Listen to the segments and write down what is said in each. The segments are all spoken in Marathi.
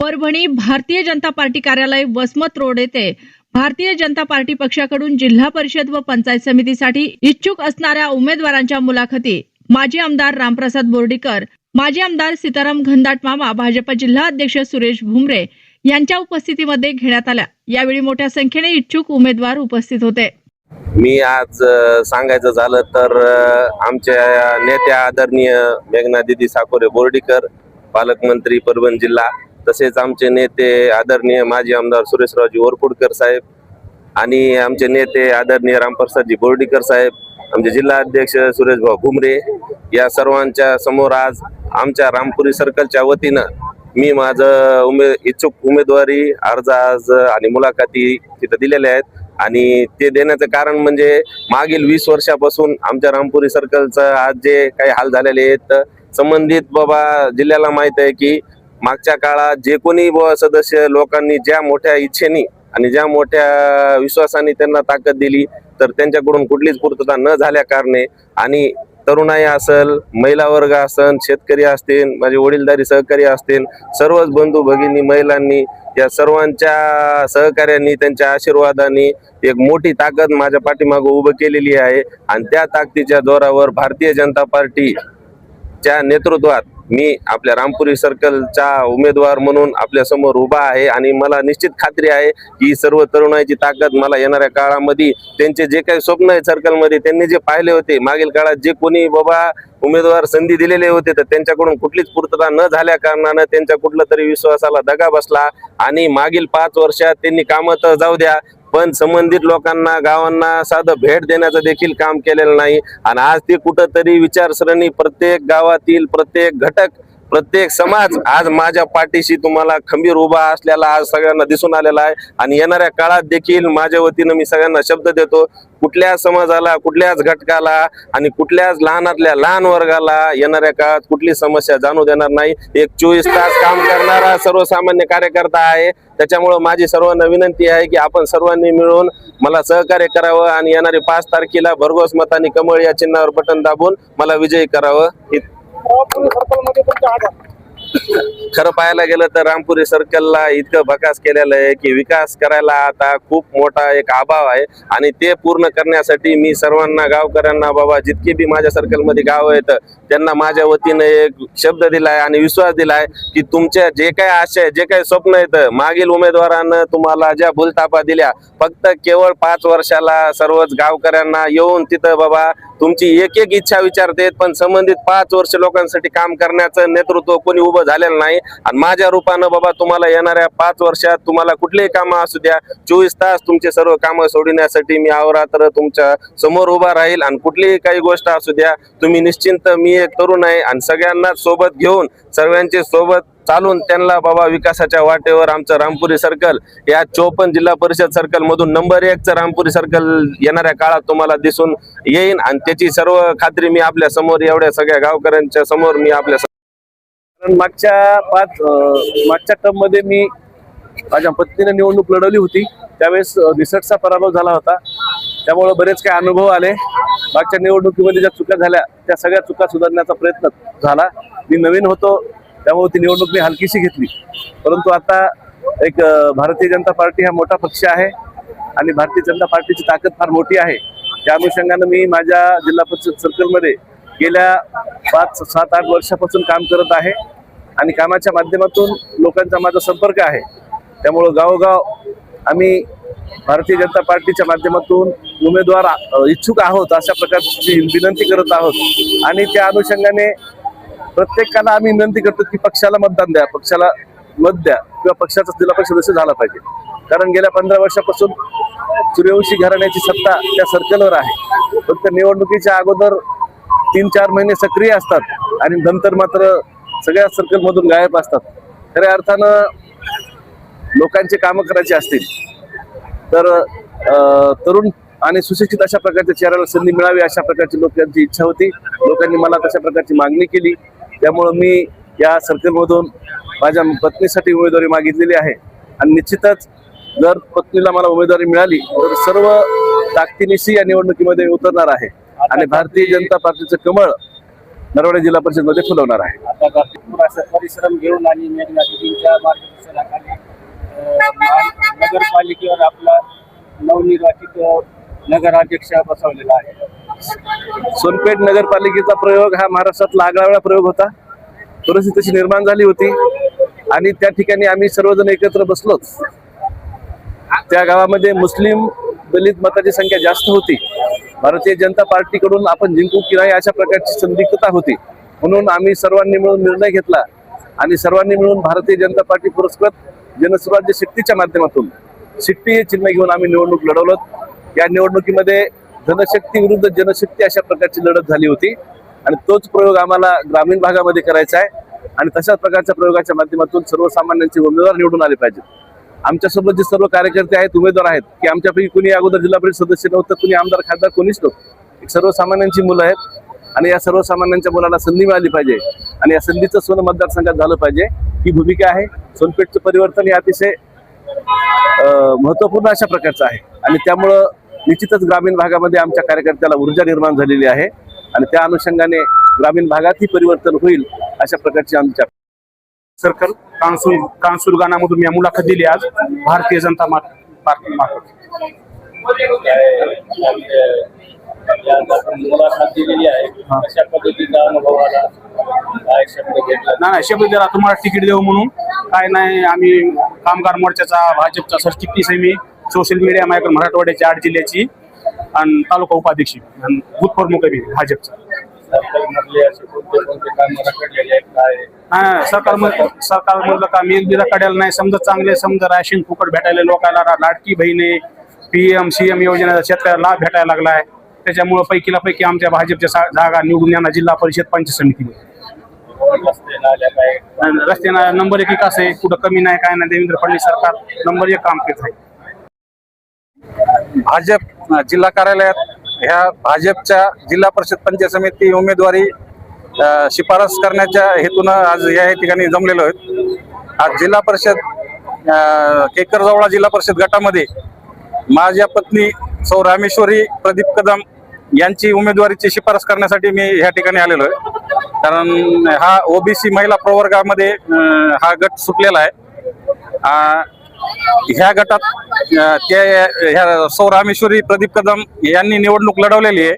परभणी भारतीय जनता पार्टी कार्यालय वसमत रोड येथे भारतीय जनता पार्टी पक्षाकडून जिल्हा परिषद व पंचायत समितीसाठी इच्छुक असणाऱ्या उमेदवारांच्या मुलाखती. माजी आमदार रामप्रसाद बोर्डीकर माजी आमदार सीताराम घनदाट मामा भाजप जिल्हा अध्यक्ष सुरेश भुमरे यांच्या उपस्थितीमध्ये घेण्यात आल्या. यावेळी मोठ्या संख्येने इच्छुक उमेदवार उपस्थित होते. मी आज सांगायचं झालं तर आमच्या नेत्या आदरणीय मेघना दिदी साकोरे बोर्डीकर पालकमंत्री परभणी जिल्हा तसेच आमचे नेते आदरणीय माजी आमदार सुरेशरावजी ओरकुडकर साहेब आणि आमचे नेते आदरणीय रामप्रसादजी बोर्डीकर साहेब आमचे जिल्हा अध्यक्ष सुरेशभाऊ भुमरे या सर्वांच्या समोर आज आमच्या रामपुरी सर्कलच्या वतीनं मी माझं उमे इच्छुक उमेदवारी अर्ज आज आणि मुलाखती तिथं दिलेल्या आहेत. आणि ते देण्याचं कारण म्हणजे मागील वीस वर्षापासून आमच्या रामपुरी सर्कलचं आज जे काही हाल झालेले आहेत संबंधित बाबा जिल्ह्याला माहीत आहे की मागच्या काळात जे कोणी सदस्य लोकांनी ज्या मोठ्या इच्छेनी आणि ज्या मोठ्या विश्वासाने त्यांना ताकद दिली तर त्यांच्याकडून कुठलीच पूर्तता न झाल्या कारणे आणि तरुणाई असेल महिला वर्ग असेल शेतकरी असतील माझे वडीलधारी सहकारी असतील सर्वच बंधू भगिनी महिलांनी या सर्वांच्या सहकार्यांनी त्यांच्या आशीर्वादाने एक मोठी ताकद माझ्या पाठीमागं उभं केलेली आहे. आणि त्या ताकदीच्या जोरावर भारतीय जनता पार्टीच्या नेतृत्वात मी आपल्या रामपुरी सर्कलचा उमेदवार म्हणून आपल्यासमोर उभा आहे आणि मला निश्चित खात्री आहे की सर्व तरुणाईची ताकद मला येणाऱ्या काळामध्ये त्यांचे जे काही स्वप्न आहे सर्कलमध्ये त्यांनी जे पाहिले होते मागील काळात जे कोणी बाबा उमेदवार संधी दिलेले होते तर त्यांच्याकडून कुठलीच पूर्तता न झाल्या कारणानं त्यांच्या कुठलं तरी विश्वासाला दगा बसला आणि मागील पाच वर्षात त्यांनी कामं तर जाऊ द्या पण संबंधित लोकांना गावांना साधं भेट देण्याचं देखील काम केलेलं नाही. आणि आज ते कुठंतरी विचारसरणी प्रत्येक गावातील प्रत्येक घटक प्रत्येक समाज आज माझ्या पाठीशी तुम्हाला खंबीर उभा असलेला आज सगळ्यांना दिसून आलेला आहे. आणि येणाऱ्या काळात देखील माझ्या वतीनं मी सगळ्यांना शब्द देतो कुठल्या समाजाला कुठल्याच घटकाला आणि कुठल्याच लहानातल्या लहान वर्गाला येणाऱ्या काळात कुठली समस्या जाणू देणार नाही. एक चोवीस तास काम करणारा सर्वसामान्य कार्यकर्ता आहे. त्याच्यामुळं माझी सर्वांना विनंती आहे की आपण सर्वांनी मिळून मला सहकार्य करावं आणि येणारी पाच तारखेला भरघोस मताने कमळ या चिन्हावर बटन दाबून मला विजयी करावं. खरं पाहायला गेलं तर रामपुरी सर्कलला इतकं भकास केलेलं आहे की विकास करायला आता खूप मोठा एक अभाव आहे. आणि ते पूर्ण करण्यासाठी मी सर्वांना गावकऱ्यांना बाबा जितके बी माझ्या सर्कलमध्ये गाव आहेत त्यांना माझ्या वतीनं एक शब्द दिलाय आणि विश्वास दिलाय की तुमच्या जे काही आशय जे काही स्वप्न आहेत मागील उमेदवारानं तुम्हाला ज्या भूलतापा दिल्या फक्त केवळ पाच वर्षाला सर्वच गावकऱ्यांना येऊन तिथं बाबा तुमची एक एक इच्छा विचारतेत पण संबंधित पाच वर्ष लोकांसाठी काम करण्याचं नेतृत्व कोणी उभं झालेलं नाही. आणि माझ्या रूपानं बाबा तुम्हाला येणाऱ्या पाच वर्षात तुम्हाला कुठलेही कामं असू द्या. चोवीस तास तुमचे सर्व कामं सोडविण्यासाठी मी अवरात्र तुमच्यासमोर उभा राहील. आणि कुठलीही काही गोष्ट असू द्या तुम्ही निश्चिंत मी एक तरुण आहे. आणि सगळ्यांना सोबत घेऊन सर्वांचे सोबत चालून त्यांना बाबा विकासाच्या वाटेवर आमचं रामपुरी सर्कल या चोपन्न जिल्हा परिषद सर्कल मधून नंबर एकचं रामपुरी सर्कल येणाऱ्या काळात तुम्हाला दिसून येईन. आणि त्याची सर्व खात्री मी आपल्यासमोर एवढ्या सगळ्या गावकऱ्यांच्या समोर मी आपल्या कारण मागच्या पाच मागच्या टर्ममध्ये मी माझ्या पत्नीने निवडणूक लढवली होती. त्यावेळेस रिसर्चचा पराभव झाला होता. त्यामुळे बरेच काही अनुभव आले. मागच्या निवडणुकीमध्ये ज्या चुका झाल्या त्या सगळ्या चुका सुधारण्याचा प्रयत्न झाला. मी नवीन होतो. त्यामुळे ती निवडणूक मी हलकीशी घेतली. परंतु आता एक भारतीय जनता पार्टी हा मोठा पक्ष आहे आणि भारतीय जनता पार्टीची ताकद फार मोठी आहे. त्या अनुषंगानं मी माझ्या जिल्हा परिषद सर्कलमध्ये गेल्या पाच सात आठ वर्षापासून काम करत आहे आणि कामाच्या माध्यमातून लोकांचा माझा संपर्क आहे. त्यामुळं गावोगाव आम्ही भारतीय जनता पार्टीच्या माध्यमातून उमेदवार इच्छुक आहोत अशा प्रकारची विनंती करत आहोत. आणि त्या अनुषंगाने प्रत्येकाला आम्ही विनंती करतो की पक्षाला मतदान द्या पक्षाला मत द्या किंवा पक्षाचा जिल्हा सदस्य झाला पाहिजे. कारण गेल्या पंधरा वर्षापासून सूर्यवंशी घराण्याची सत्ता त्या सर्कलवर आहे. फक्त निवडणुकीच्या अगोदर तीन चार महिने सक्रिय असतात आणि नंतर मात्र सगळ्या सर्कलमधून गायब असतात. खऱ्या अर्थानं लोकांचे कामं करायची असतील. तर तरुण आणि सुशिक्षित अशा प्रकारच्या चेहऱ्याला संधी मिळावी अशा प्रकारची लोकांची इच्छा होती. लोकांनी मला तशा प्रकारची मागणी केली. त्यामुळं मी या सर्कलमधून माझ्या पत्नीसाठी उमेदवारी मागितलेली आहे. आणि निश्चितच जर पत्नीला मला उमेदवारी मिळाली तर सर्व ताकदीनिशी या निवडणुकीमध्ये उतरणार आहे. आणि भारतीय जनता पार्टीचं कमळ नरवाडे जिल्हा परिषदमध्ये फुलवणार आहे. परिश्रम घेऊन आणि नगरपालिकेवर आपला नवनिर्वाचित नगराध्यक्ष बसवलेला आहे. सोनपेठ नगरपालिकेचा प्रयोग हा महाराष्ट्रातला आगळावेगळा प्रयोग होता. परिस्थिती तशी निर्माण झाली होती. आणि त्या ठिकाणी आम्ही सर्वजण एकत्र बसलोच. त्या गावामध्ये मुस्लिम दलित मताची संख्या जास्त होती. भारतीय जनता पार्टीकडून आपण जिंकू की नाही अशा प्रकारची संदिग्धता होती. म्हणून आम्ही सर्वांनी मिळून निर्णय घेतला. आणि सर्वांनी मिळून भारतीय जनता पार्टी पुरस्कृत जनस्वराज्य शक्तीच्या माध्यमातून शिट्टी हे चिन्ह घेऊन आम्ही निवडणूक लढवलो या निवडणुकीमध्ये धनशक्ती विरुद्ध जनशक्ती अशा प्रकारची लढत झाली होती. आणि तोच प्रयोग आम्हाला ग्रामीण भागामध्ये करायचा आहे. आणि तशाच प्रकारच्या प्रयोगाच्या माध्यमातून सर्वसामान्यांचे उमेदवार निवडून आले पाहिजेत. आमच्यासोबत जे सर्व कार्यकर्ते आहेत उमेदवार आहेत की आमच्यापैकी कुणी अगोदर जिल्हा परिषद सदस्य नव्हतं कुणी आमदार खासदार कोणीच नव्हतं. एक सर्वसामान्यांची मुलं आहेत. आणि या सर्वसामान्यांच्या मुलाला संधी मिळाली पाहिजे. आणि या संधीचं सोनं मतदारसंघात झालं पाहिजे. ही भूमिका आहे. सोनपेठचं परिवर्तन हे अतिशय महत्त्वपूर्ण महत्त्वपूर्ण अशा प्रकारचं आहे. आणि त्यामुळं निश्चितच ग्रामीण भागामध्ये आमच्या कार्यकर्त्याला ऊर्जा निर्माण झालेली आहे आणि त्या अनुषंगाने ग्रामीण भागातही परिवर्तन होईल अशा प्रकारची आमच्या सर्कल कानसूर कानसूर गाण्यामधून मी मुलाखत दिली आज. भारतीय जनता पार्टी मार्फत. मुलाखत दिलेली आहे अशा पद्धतीचा अनुभव आला काय शब्द घेतला नाही नाही शब्द दिला तुम्हाला तिकीट देऊ म्हणून. काय नाही आम्ही कामगार मोर्चाचा भाजपचा सरचिटणीस आहे मी. सोशल मीडिया माझ्याकडे मराठवाड्याची आठ जिल्ह्याची आणि तालुका उपाध्यक्ष आणि बूथ प्रमुख आहे मी भाजपचा. हा सरकार सरकार मधलं का मी एकदा कड्याला नाही. समजा चांगले समजा राशन फुकट भेटायला लोकांना लाडकी बहिणी पीएम सीएम योजनेचा शेतकऱ्याला लाभ भेटायला लागलाय. त्याच्यामुळे पैकीला पैकी आमच्या भाजपच्या सा- जागा निवडून यांना जिल्हा परिषद पंचायत समितीने रस्ते नंबर एक विकास आहे. कुठं कमी नाही काय नाही. देवेंद्र फडणवीस सरकार नंबर एक काम करत आहे. भाजप जिल्हा कार्यालयात ह्या भाजपच्या जिल्हा परिषद पंचायत समिती उमेदवारी शिफारस करण्याच्या हेतूनं आज या ठिकाणी जमलेलो आहेत. आज जिल्हा परिषद केकरजवळा जिल्हा परिषद गटामध्ये माझ्या पत्नी सौ रामेश्वरी प्रदीप कदम यांची उमेदवारीची शिफारस करण्यासाठी मी ह्या ठिकाणी आलेलो आहे. कारण हा ओबीसी महिला प्रवर्गामध्ये हा गट सुटलेला आहे. ह्या गटात ते ह्या सौ रामेश्वरी प्रदीप कदम यांनी निवडणूक लढवलेली आहे.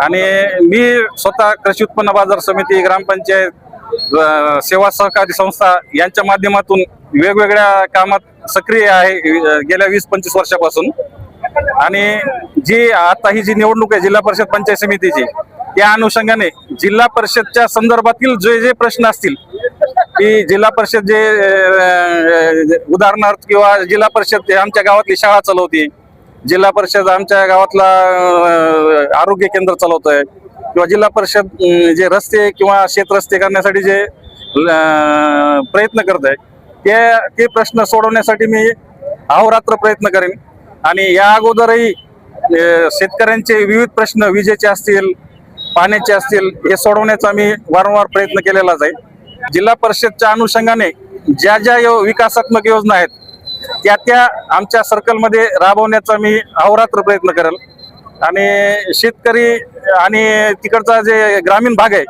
आणि मी स्वतः कृषी उत्पन्न बाजार समिती ग्रामपंचायत सेवा सहकारी संस्था यांच्या माध्यमातून वेगवेगळ्या कामात सक्रिय आहे गेल्या वीस पंचवीस वर्षापासून. आणि जी आता ही जी निवडणूक आहे जिल्हा परिषद पंचायत समितीची त्या अनुषंगाने जिल्हा परिषदच्या संदर्भातील जे जे प्रश्न असतील की जिल्हा परिषद जे उदाहरणार्थ किंवा जिल्हा परिषद ते आमच्या गावातली शाळा चालवते. जिल्हा परिषद आमच्या गावातला आरोग्य केंद्र चालवत आहे किंवा जिल्हा परिषद जे रस्ते किंवा शेत रस्ते करण्यासाठी जे प्रयत्न करत आहे ते ते प्रश्न सोडवण्यासाठी मी अहोरात्र प्रयत्न करेन. आणि या अगोदरही शेतकऱ्यांचे विविध प्रश्न विजेचे असतील पाण्याचे असतील हे सोडवण्याचा मी वारंवार प्रयत्न केलेलाच आहे. जिल्हा परिषदच्या अनुषंगाने ज्या ज्या यो- विकासात्मक योजना आहेत त्या त्या आमच्या सर्कलमध्ये राबवण्याचा मी अहोरात्र प्रयत्न करेल. आणि शेतकरी आणि तिकडचा जे ग्रामीण भाग आहे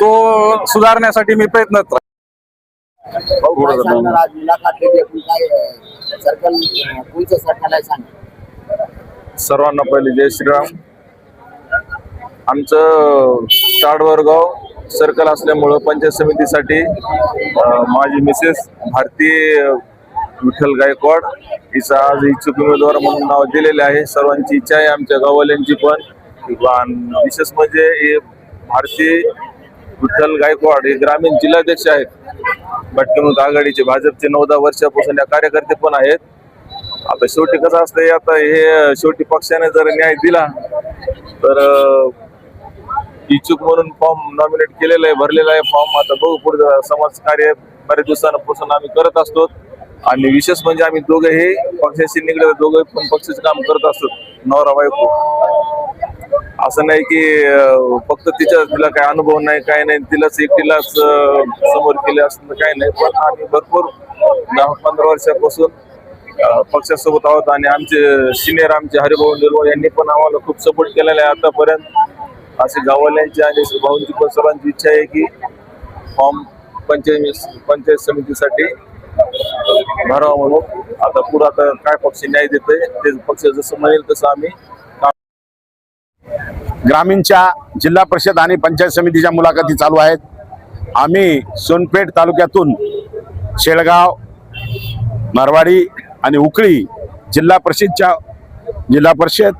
तो सुधारण्यासाठी मी सांग? सर्वांना पहिले जय श्रीराम. आमचं चाडवरगाव सर्कल असल्यामुळं पंचायत समितीसाठी माझी मिसेस भारतीय विठ्ठल गायकवाड हिचा आज इच्छुक उमेदवार म्हणून नाव दिलेले आहे. सर्वांची इच्छा आहे आमच्या गाववाल्यांची पण. विशेष म्हणजे हे भारती विठ्ठल गायकवाड हे ग्रामीण जिल्हाध्यक्ष आहेत. भटकमुख आघाडीचे भाजपचे नऊ दहा वर्षापासून या कार्यकर्ते पण आहेत. आता शेवटी कसं असतंय आता हे शेवटी पक्षाने जर न्याय दिला तर इच्छुक म्हणून फॉर्म नॉमिनेट केलेला आहे भरलेला आहे फॉर्म आता बघू पुढे समाज कार्य बऱ्याच दिवसांपासून आम्ही करत असतो. आणि विशेष म्हणजे आम्ही दोघेही पक्षाशी निगडत दोघे पण पक्षाचे काम करत असतो. नवरा बायको. असं नाही की फक्त तिच्या तिला काय अनुभव नाही काय नाही. तिलाच एकटीलाच समोर केले असं काही नाही. पण आम्ही भरपूर दहा पंधरा वर्षापासून पक्षासोबत आहोत. आणि आमचे सिनियर आमचे हरिभाऊ निर्मळ यांनी पण आम्हाला खूप सपोर्ट केलेला आहे आतापर्यंत. असे गाववाल्यांची आणि भाऊंची पण सर्वांची इच्छा आहे की फॉर्म पंचायत पंचायत समितीसाठी भरावा म्हणून. आता पुढं आता काय पक्ष न्याय देतोय ते पक्ष जसं म्हणेल तसं आम्ही ग्रामीणच्या जिल्हा परिषद आणि पंचायत समितीच्या मुलाखती चालू आहेत. आम्ही सोनपेठ तालुक्यातून शेळगाव मारवाडी आणि उकळी जिल्हा परिषदच्या जिल्हा परिषद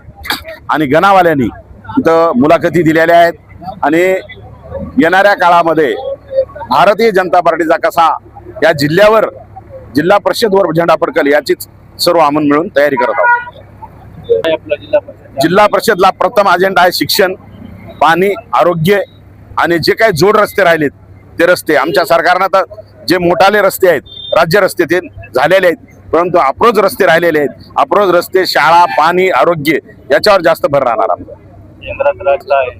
आणि गणावाल्यांनी इथं मुलाखती दिलेल्या आहेत. आणि येणाऱ्या काळामध्ये भारतीय जनता पार्टीचा कसा या जिल्ह्यावर जिल्हा परिषदवर झेंडा फडकल याचीच सर्व आम्ही मिळून तयारी करत आहोत. जिल्हा परिषदला प्रथम अजेंडा आहे शिक्षण पाणी आरोग्य आणि जे काही जोड रस्ते राहिलेत ते रस्ते. आमच्या सरकारनं तर जे मोठाले रस्ते आहेत राज्य रस्ते ते झालेले आहेत. परंतु अप्रोच रस्ते राहिलेले आहेत. अप्रोच रस्ते शाळा पाणी आरोग्य याच्यावर जास्त भर राहणार आमचा. केंद्रात राज्य आहे.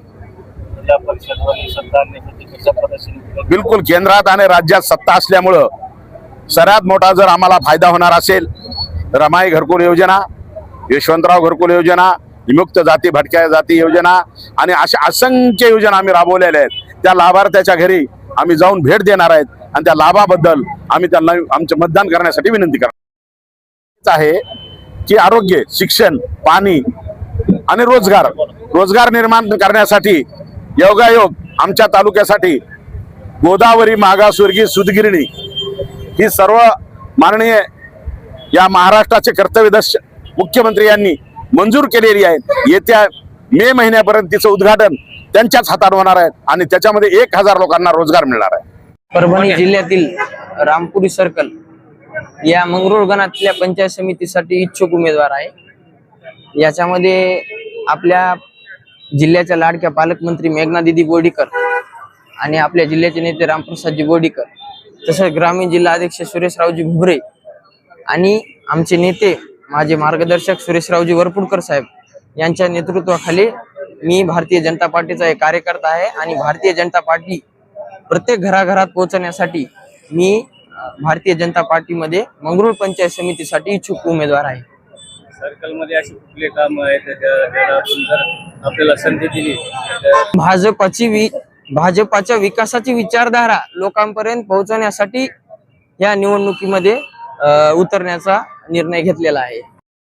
जिल्हा परिषदवर सत्ता आणण्यासाठी कशा पद्धतीने बिलकुल केंद्रात आणि राज्यात सत्ता असल्यामुळं सर्वात मोठा जर आम्हाला फायदा होणार असेल तर रमाई घरकुल योजना यशवंतराव घरकुल योजना विमुक्त जाती भटक्या जाती योजना आणि अशा असंख्य योजना आम्ही राबवलेल्या आहेत. त्या लाभार्थ्याच्या घरी आम्ही जाऊन भेट देणार आहेत आणि त्या लाभाबद्दल आम्ही त्यांना आमचे मतदान करण्यासाठी विनंती करणार आहे की आरोग्य शिक्षण पाणी आणि रोजगार रोजगार निर्माण करण्यासाठी योगायोग आमच्या तालुक्यासाठी गोदावरी मागासवर्गीय सुदगिरणी ही सर्व माननीय या महाराष्ट्राचे कर्तव्यदर्श मुख्यमंत्री यांनी मंजूर केलेली आहेत येत्या मे महिन्यापर्यंत तिचं उद्घाटन त्यांच्याच हातात होणार आहे आणि त्याच्यामध्ये एक हजार लोकांना रोजगार मिळणार आहे. परभणी जिल्ह्यातील रामपुरी सर्कल या मंगरुळ गणातल्या पंचायत समितीसाठी इच्छुक उमेदवार आहे. याच्यामध्ये आपल्या जिल्ह्याच्या लाडक्या पालकमंत्री मेघना दिदी बोर्डीकर आणि आपल्या जिल्ह्याचे नेते रामप्रसादजी बोर्डीकर तसंच ग्रामीण जिल्हा अध्यक्ष सुरेशरावजी भुबरे आणि आमचे नेते माझे मार्गदर्शक सुरेशरावजी वरपुडकर साहेब यांच्या नेतृत्वाखाली मी भारतीय जनता पार्टीचा एक कार्यकर्ता आहे आणि भारतीय जनता पार्टी प्रत्येक घराघरात पोहोचण्यासाठी मी भारतीय जनता पार्टीमध्ये मंगरुळ पंचायत समितीसाठी इच्छुक उमेदवार आहे. सर्कलमध्ये अशी कुठले काम आहेत जर आपल्याला संधी दिली भाजपाची वि भाजपाच्या विकासाची विचारधारा लोकांपर्यंत पोहोचवण्यासाठी या निवडणुकीमध्ये अं, उतरण्याचा निर्णय घेतलेला आहे.